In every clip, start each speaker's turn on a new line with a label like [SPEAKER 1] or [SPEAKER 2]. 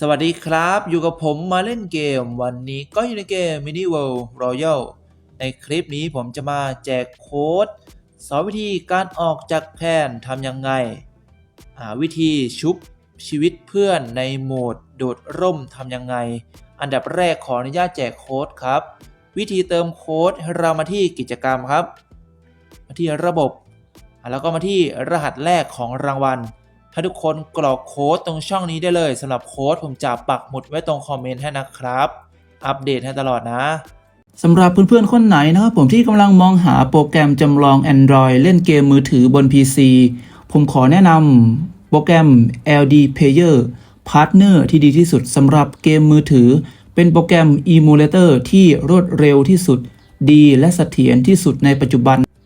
[SPEAKER 1] สวัสดีครับ อยู่กับผมมาเล่นเกม วันนี้ก็อยู่ในเกม Mini World Royal ในคลิปนี้ผมจะมาแจกโค้ดสอนวิธีการออกจากแพนทำยังไง หาวิธีชุบชีวิตเพื่อนในโหมดโดดร่มทำยังไง อันดับแรกขออนุญาตแจกโค้ดครับ วิธีเติมโค้ดเรามาที่กิจกรรมครับ มาที่ระบบ แล้วก็มาที่รหัสแรกของรางวัล ให้ทุกคนกรอกโค้ดตรงช่องนี้ได้เลยสำหรับโค้ดผมจะปักหมุดไว้ตรงคอมเมนต์ให้นะครับ อัปเดตให้ตลอดนะ
[SPEAKER 2] สำหรับเพื่อนๆ คนไหนนะครับผมที่กำลังมองหาโปรแกรมจำลอง Android เล่นเกมมือถือบน PC ผมขอแนะนำโปรแกรม LD Player Partner ที่ดีที่สุดสำหรับเกมมือถือ เป็นโปรแกรม Emulator ที่รวดเร็วที่สุด ดีและเสถียรที่สุดในปัจจุบัน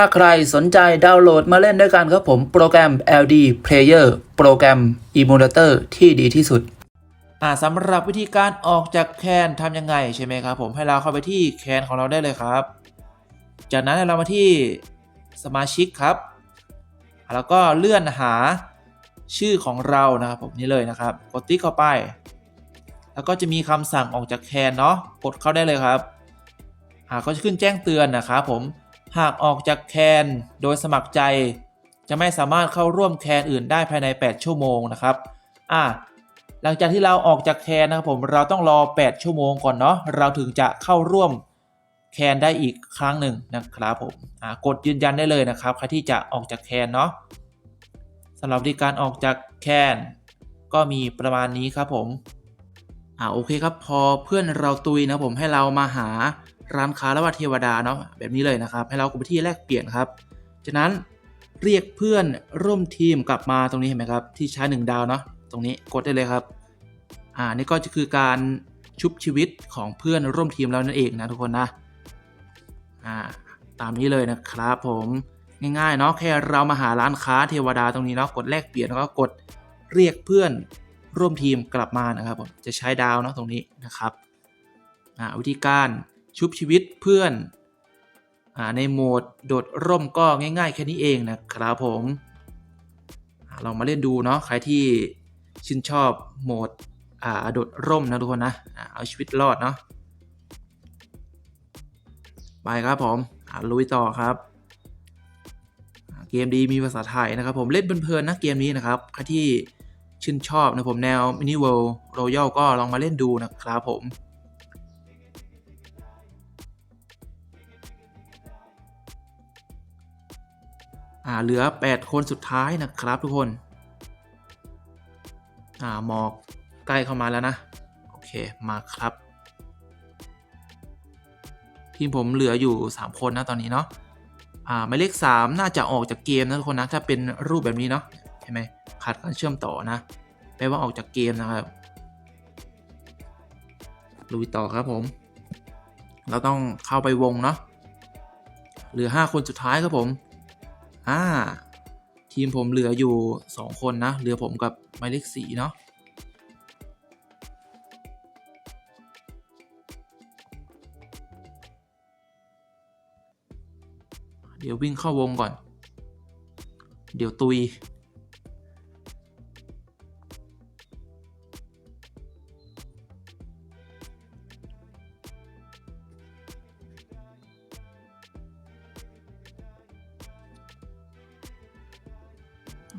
[SPEAKER 2] ถ้าใครสนใจดาวน์โหลดมาเล่นด้วยกันครับผมโปรแกรม LD Player โปรแกรม Emulator ที่ดีที่สุด
[SPEAKER 1] อ่าสำหรับวิธีการออกจากแคนทำยังไงใช่ไหมครับผมให้เราเข้าไปที่แคนของเราได้เลยครับ จากนั้นเรามาที่สมาชิกครับ แล้วก็เลื่อนหาชื่อของเรานะครับผมนี่เลยนะครับ กดติ๊กเข้าไป แล้วก็จะมีคำสั่งออกจากแคนเนาะกดเข้าได้เลยครับหากก็จะขึ้นแจ้งเตือนนะครับผม หากออกจากแคนโดยสมัครใจ จะไม่สามารถเข้าร่วมแคนอื่นได้ภายใน 8 ชั่วโมงนะครับอ่าหลังจากที่เราออกจากแคนนะครับผมเราต้องรอ 8 ชั่วโมงก่อนเนาะเราถึงจะเข้าร่วมแคนได้อีกครั้งหนึ่งนะครับผมกดยืนยันได้เลยนะครับใครที่จะออกจากแคนเนาะสำหรับวิธีการออกจากแคนก็มีประมาณนี้ครับผมอ่าโอเคครับพอเพื่อนเราตุยนะผมให้เรามาหา ร้านค้าและว่าเทวดาเนาะแบบนี้เลยนะครับ ให้เรากดไปที่แลกเปลี่ยนครับ จากนั้นเรียกเพื่อนร่วมทีมกลับมาตรงนี้เห็นไหมครับ ที่ใช้หนึ่งดาวเนาะตรงนี้กดได้เลยครับ อ่านี่ก็จะคือการชุบชีวิตของเพื่อนร่วมทีมเรานั่นเองนะทุกคนนะอ่าตามนี้เลยนะครับผมง่ายๆเนาะแค่เรามาหาร้านค้าเทวดาตรงนี้เนาะกดแลกเปลี่ยนแล้วก็กดเรียกเพื่อนร่วมทีมกลับมานะครับผมจะใช้ดาวเนาะตรงนี้นะครับอ่าวิธีการ ชุบชีวิตเพื่อนอในโหมดโดดร่มก็ง่ายๆ แค่นี้เองนะครับผมลองมาเล่นดูเนาะใครที่ชื่นชอบโหมดโดดร่มนะทุกคนนะเอาชีวิตรอดเนาะไปครับผมลุยต่อครับ เกมดีมีภาษาไทยนะครับผมเล่นเพลินๆนะเกมนี้นะครับใครที่ชื่นชอบนะผมแนว Mini World Royal ก็ลองมาเล่นดูนะครับผม อ่าเหลือ 8 คนสุดท้ายนะครับทุกคนอ่าหมอกใกล้เข้ามาแล้วนะ โอเคมาครับ ทีมผมเหลืออยู่ 3 คนนะตอนนี้เนาะอ่าหมายเลข 3 น่าจะออกจากเกมนะทุกคนนะถ้าเป็นรูปแบบนี้เนาะเห็นไหมขาดการเชื่อมต่อนะแปลว่าออกจากเกมนะครับลุยต่อครับผม เราต้องเข้าไปวงเนาะเหลือ 5 คนสุดท้ายครับผม อ่า ทีมผมเหลืออยู่ 2 คนนะ เหลือผมกับหมายเลขสีเนาะเดี๋ยววิ่งเข้าวงก่อน เดี๋ยวตุย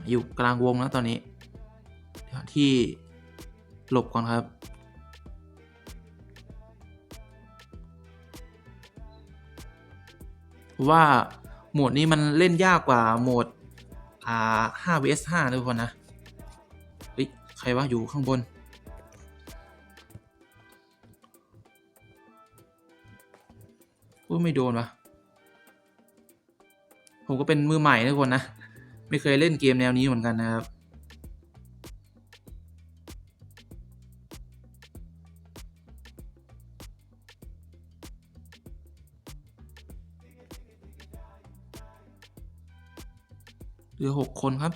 [SPEAKER 1] อยู่กลางวงนะตอนนี้ที่หลบก่อนครับ ว่าโหมดนี้มันเล่นยากกว่าโหมดอ่า 5 vs 5 ทุกคนนะเฮ้ยใครวะอยู่ข้างบน อุ้ยไม่โดนวะผมก็เป็นมือใหม่ทุกคนนะ ไม่เคยเล่นเกมแนวนี้เหมือนกันนะครับเหลือหกคนครับ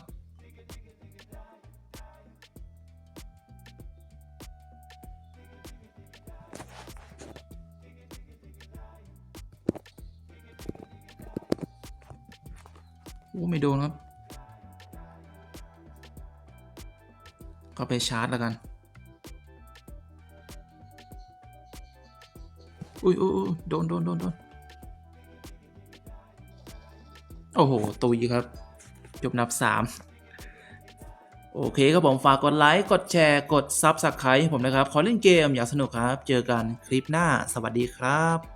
[SPEAKER 1] โอ้ไม่โดนครับ ก็ไปชาร์จแล้วกัน อุ้ยอุ้ยอุยโดนโดนโดนโดนโอ้โห ตุยครับ จบนับสามโอเคครับผมฝากกดไลค์ กดแชร์ กด Subscribe ให้ผมนะครับ ขอเล่นเกม อยากสนุกครับ เจอกันคลิปหน้า สวัสดีครับ